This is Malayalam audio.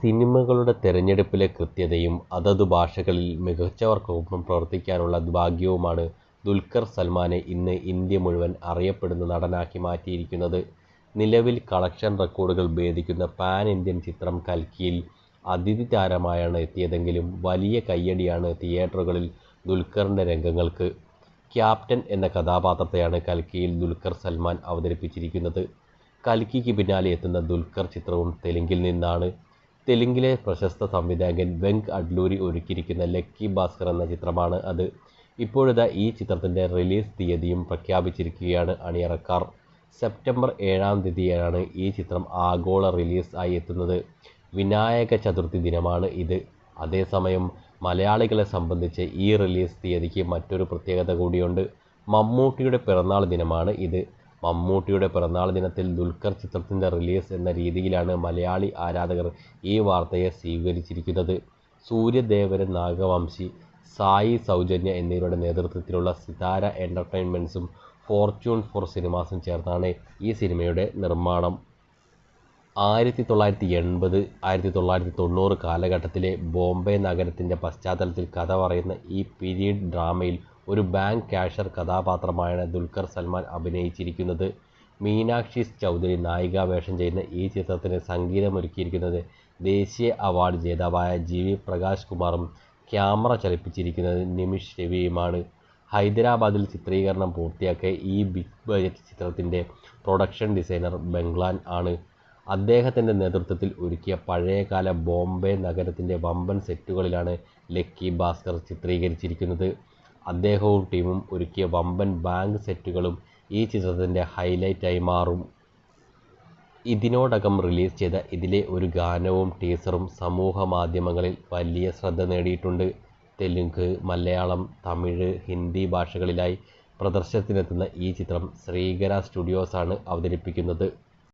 സിനിമകളുടെ തിരഞ്ഞെടുപ്പിലെ കൃത്യതയും അതതു ഭാഷകളിൽ മികച്ചവർക്കൊപ്പം പ്രവർത്തിക്കാനുള്ള ഭാഗ്യവുമാണ് ദുൽഖർ സൽമാനെ ഇന്ന് ഇന്ത്യ മുഴുവൻ അറിയപ്പെടുന്ന നടനാക്കി മാറ്റിയിരിക്കുന്നത്. നിലവിൽ കളക്ഷൻ റെക്കോർഡുകൾ ഭേദിക്കുന്ന പാൻ ഇന്ത്യൻ ചിത്രം കൽക്കിയിൽ അതിഥി താരമായാണ് എത്തിയതെങ്കിലും വലിയ കയ്യടിയാണ് തിയേറ്ററുകളിൽ ദുൽഖറിന്റെ രംഗങ്ങൾക്ക്. ക്യാപ്റ്റൻ എന്ന കഥാപാത്രത്തെയാണ് കൽക്കിയിൽ ദുൽഖർ സൽമാൻ അവതരിപ്പിച്ചിരിക്കുന്നത്. കൽക്കിക്ക് പിന്നാലെ എത്തുന്ന ദുൽഖർ ചിത്രവും തെലുങ്കിൽ നിന്നാണ്. തെലുങ്കിലെ പ്രശസ്ത സംവിധായകൻ വെങ്ക് അഡ്ലൂരി ഒരുക്കിയിരിക്കുന്ന ലക്കി ഭാസ്കർ എന്ന ചിത്രമാണ് അത്. ഇപ്പോഴിതാ ഈ ചിത്രത്തിന്റെ റിലീസ് തീയതിയും പ്രഖ്യാപിച്ചിരിക്കുകയാണ് അണിയറക്കാർ. സെപ്റ്റംബർ ഏഴാം തീയതിയാണ് ഈ ചിത്രം ആഗോള റിലീസ് ആയി എത്തുന്നത്. വിനായക ചതുർത്ഥി ദിനമാണ് ഇത്. അതേസമയം മലയാളികളെ സംബന്ധിച്ച് ഈ റിലീസ് തീയതിക്ക് മറ്റൊരു പ്രത്യേകത കൂടിയുണ്ട്. മമ്മൂട്ടിയുടെ പിറന്നാൾ ദിനമാണ് ഇത്. മമ്മൂട്ടിയുടെ പിറന്നാൾ ദിനത്തിൽ ദുൽഖർ ചിത്രത്തിന്റെ റിലീസ് എന്ന രീതിയിലാണ് മലയാളി ആരാധകർ ഈ വാർത്തയെ സ്വീകരിച്ചിരിക്കുന്നത്. സൂര്യദേവരൻ നാഗവംശി, സായി സൗജന്യ എന്നിവരുടെ നേതൃത്വത്തിലുള്ള സിതാര എന്റർടൈൻമെന്റ്സും ഫോർച്യൂൺ ഫോർ സിനിമാസും ചേർന്നാണ് ഈ സിനിമയുടെ നിർമ്മാണം. ആയിരത്തി തൊള്ളായിരത്തി എൺപത്, ആയിരത്തി തൊള്ളായിരത്തി തൊണ്ണൂറ് കാലഘട്ടത്തിലെ ബോംബെ നഗരത്തിന്റെ പശ്ചാത്തലത്തിൽ കഥ പറയുന്ന ഈ പീരീഡ് ഡ്രാമയിൽ ഒരു ബാങ്ക് ക്യാഷർ കഥാപാത്രമായാണ് ദുൽഖർ സൽമാൻ അഭിനയിച്ചിരിക്കുന്നത്. മീനാക്ഷി ചൗധരി നായികാവേഷം ചെയ്യുന്ന ഈ ചിത്രത്തിന് സംഗീതമൊരുക്കിയിരിക്കുന്നത് ദേശീയ അവാർഡ് ജേതാവായ ജി. വി. പ്രകാശ് കുമാറും ക്യാമറ ചലിപ്പിച്ചിരിക്കുന്നത് നിമിഷ് രവിയുമാണ്. ഹൈദരാബാദിൽ ചിത്രീകരണം പൂർത്തിയാക്കിയ ഈ ബിഗ് ബജറ്റ് ചിത്രത്തിന്റെ പ്രൊഡക്ഷൻ ഡിസൈനർ ബംഗ്ലാൻ ആണ്. അദ്ദേഹത്തിന്റെ നേതൃത്വത്തിൽ ഒരുക്കിയ പഴയകാല ബോംബെ നഗരത്തിന്റെ വമ്പൻ സെറ്റുകളിലാണ് ലക്കി ഭാസ്കർ ചിത്രീകരിച്ചിരിക്കുന്നത്. അദ്ദേഹവും ടീമും ഒരുക്കിയ വമ്പൻ ബാങ്ക് സെറ്റുകളും ഈ ചിത്രത്തിന്റെ ഹൈലൈറ്റായി മാറും. ഇതിനോടകം റിലീസ് ചെയ്ത ഇതിലെ ഒരു ഗാനവും ടീസറും സമൂഹ മാധ്യമങ്ങളിൽ വലിയ ശ്രദ്ധ നേടിയിട്ടുണ്ട്. തെലുങ്ക്, മലയാളം, തമിഴ്, ഹിന്ദി ഭാഷകളിലായി പ്രദർശനത്തിനെത്തുന്ന ഈ ചിത്രം ശ്രീകര സ്റ്റുഡിയോസാണ് അവതരിപ്പിക്കുന്നത്.